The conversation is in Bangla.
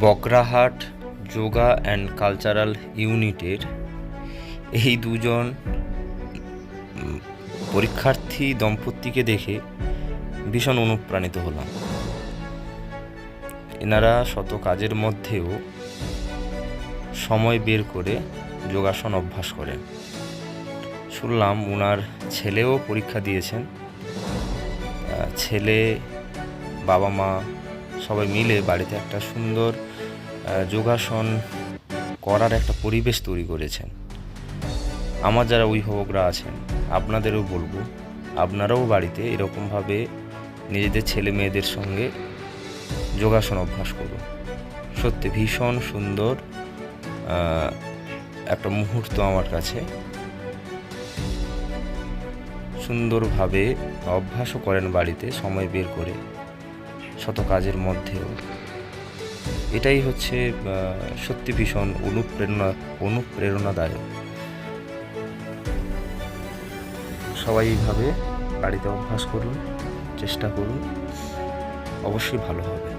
বকরাহাট যোগা অ্যান্ড কালচারাল ইউনিটের এই দুজন পরীক্ষার্থী দম্পতিকে দেখে ভীষণ অনুপ্রাণিত হলাম। এনারা শত কাজের মধ্যেও সময় বের করে যোগাসন অভ্যাস করেন। শুনলাম ওনার ছেলেও পরীক্ষা দিয়েছেন। ছেলে বাবা মা সবাই মিলে বাড়িতে একটা সুন্দর যোগাসন করার একটা পরিবেশ তৈরি করেছেন। আমার যারা অভিভাবকরা আছেন, আপনাদেরও বলব, আপনারাও বাড়িতে এরকমভাবে নিজেদের ছেলে মেয়েদের সঙ্গে যোগাসন অভ্যাস করুন। সত্যি ভীষণ সুন্দর একটা মুহূর্ত আমার কাছে। সুন্দরভাবে অভ্যাসও করেন বাড়িতে, সময় বের করে। শত কাজের মধ্যেও। এটাই হচ্ছে সত্যি ভীষণ অনুপ্রেরণা, অনুপ্রেরণাদায়ক। সবাই এইভাবে বাড়িতে অভ্যাস করুন, চেষ্টা করুন, অবশ্যই ভালো হবে।